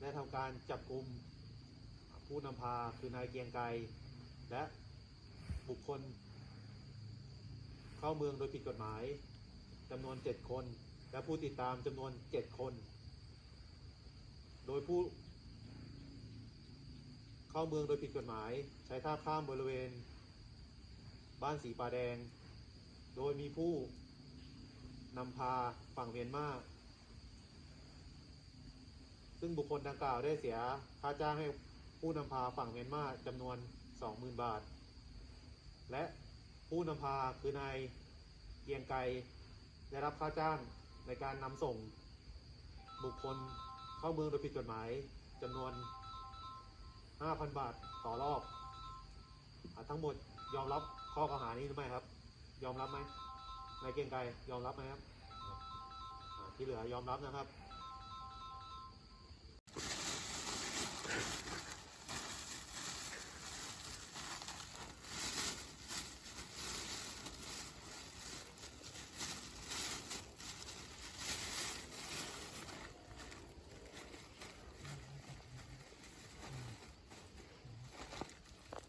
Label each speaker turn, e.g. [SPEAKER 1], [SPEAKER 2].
[SPEAKER 1] ได้
[SPEAKER 2] ทำการจับกลุ่มผู้นำพาคือนายเกียงไกรและบุคคล เข้าเมืองโดยผิดกฎหมายจำนวน 7 คน และผู้ติดตามจำนวน 7 คน โดยผู้เข้าเมืองโดยผิดกฎหมาย ใช้ท่าข้ามบริเวณ บ้านสีป่าแดง โดยมีผู้นำพาฝั่งเมียนมา ซึ่งบุคคลดังกล่าวได้เสียค่าจ้างให้ผู้นำพาฝั่งเมียนมาจำนวน 20,000 บาท และผู้นำพาคือนายเกียงไกรได้รับค่าจ้างในการนำส่ง บุคคลเข้าเมืองโดยผิดกฎหมายจำนวน 5,000 บาทต่อรอบอทั้งหมดยอมรับข้อกล่าวหานี้หรือไม่ครับ ยอมรับไหมนายเกียงไกรยอมรับไหมครับ ที่เหลือยอมรับนะครับ